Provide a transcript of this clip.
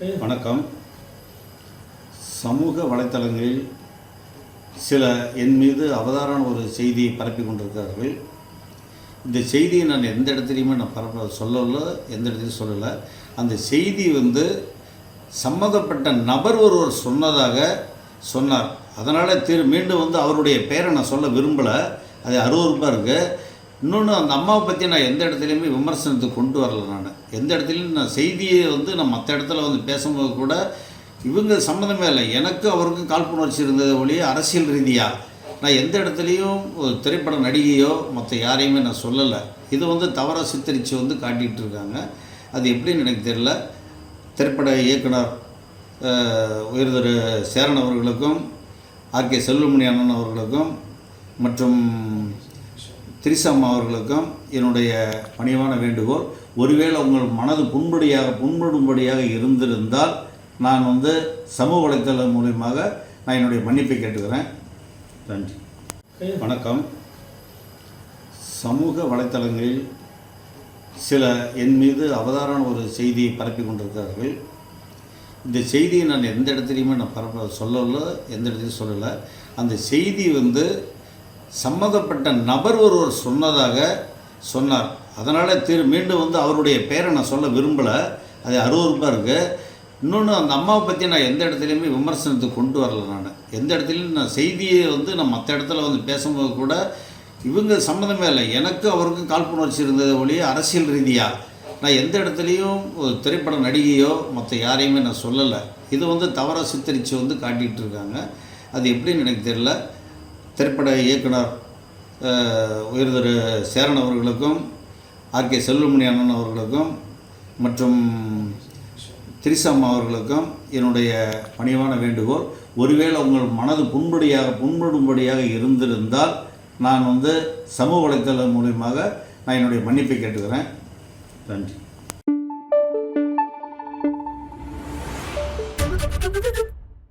வணக்கம். சமூக வலைத்தளங்களில் சில என் மீது அவதாரான ஒரு செய்தியை பரப்பி கொண்டிருக்கிறார்கள். இந்த செய்தியை நான் எந்த இடத்துலையுமே நான் பரப்ப சொல்லல எந்த இடத்துலையும் சொல்லலை. அந்த செய்தி வந்து சம்மந்தப்பட்ட நபர் ஒருவர் சொன்னதாக சொன்னார். அதனால் திரு மீண்டும் வந்து அவருடைய பெயரை நான் சொல்ல விரும்பலை. அது அருவறுப்பாக இருக்குது இன்னொன்று அந்த அம்மாவை பற்றி நான் எந்த இடத்துலையுமே விமர்சனத்துக்கு கொண்டு வரல நான். எந்த இடத்துலையும் நான் செய்தியை வந்து நான் மற்ற இடத்துல வந்து பேசும்போது கூட இவங்க சம்மந்தமே இல்லை. எனக்கு அவருக்கும் காழ்ப்புணர்ச்சி இருந்தது ஒழிய அரசியல் ரீதியாக நான் எந்த இடத்துலையும் ஒரு திரைப்பட நடிகையோ மற்ற யாரையுமே நான் சொல்லலை. இது வந்து தவறாக சித்தரித்து வந்து காட்டிகிட்டு இருக்காங்க. அது எப்படின்னு எனக்கு தெரியல. திரைப்பட இயக்குனர் உயர்திரு சேரன் அவர்களுக்கும் ஆர்கே செல்வமணி அண்ணன் அவர்களுக்கும் மற்றும் திரிசம்மா அவர்களுக்கும் என்னுடைய பணிவான வேண்டுகோள் ஒருவேளை உங்கள் மனது புண்படியாக புண்படும்படியாக இருந்திருந்தால் நான் வந்து சமூக வலைத்தளம் மூலியமாக நான் என்னுடைய மன்னிப்பை கேட்டுக்கிறேன். நன்றி. வணக்கம். சமூக வலைத்தளங்களில் சில என் மீது அவதாரான ஒரு செய்தியை பரப்பி கொண்டிருக்கிறார்கள். இந்த செய்தியை நான் எந்த இடத்துலையுமே நான் பரப்ப சொல்லல எந்த இடத்துலையும் சொல்லலை. அந்த செய்தி வந்து சம்மந்தப்பட்ட நபர் ஒருவர் சொன்னதாக சொன்னார். அதனால் திரு மீண்டும் வந்து அவருடைய பெயரை நான் சொல்ல விரும்பலை. அது அருவறுப்பாக இருக்குது இன்னொன்று அந்த அம்மாவை பற்றி நான் எந்த இடத்துலையுமே விமர்சனத்துக்கு கொண்டு வரல நான். எந்த இடத்துலையும் நான் செய்தியை வந்து நான் மற்ற இடத்துல வந்து பேசும்போது கூட இவங்க சம்மந்தமே இல்லை. எனக்கு அவருக்கும் காழ்ப்புணர்ச்சி இருந்தது ஒழிய அரசியல் ரீதியாக நான் எந்த இடத்துலையும் ஒரு திரைப்பட நடிகையோ மற்ற யாரையுமே நான் சொல்லலை. இது வந்து தவறாக சித்தரித்து வந்து காட்டிகிட்டு இருக்காங்க. அது எப்படின்னு எனக்கு தெரில திரைப்பட இயக்குனர் உயர்திரு சேரன் அவர்களுக்கும் ஆர்கே செல்லுமணி அண்ணன் அவர்களுக்கும் மற்றும் திரிசம்மா அவர்களுக்கும் என்னுடைய பணிவான வேண்டுகோள். ஒருவேளை உங்கள் மனது புண்படியாக புண்படும்படியாக இருந்திருந்தால் நான் வந்து சமூக வலைத்தளம் மூலியமாக நான் என்னுடைய மன்னிப்பை கேட்டுக்கிறேன். நன்றி.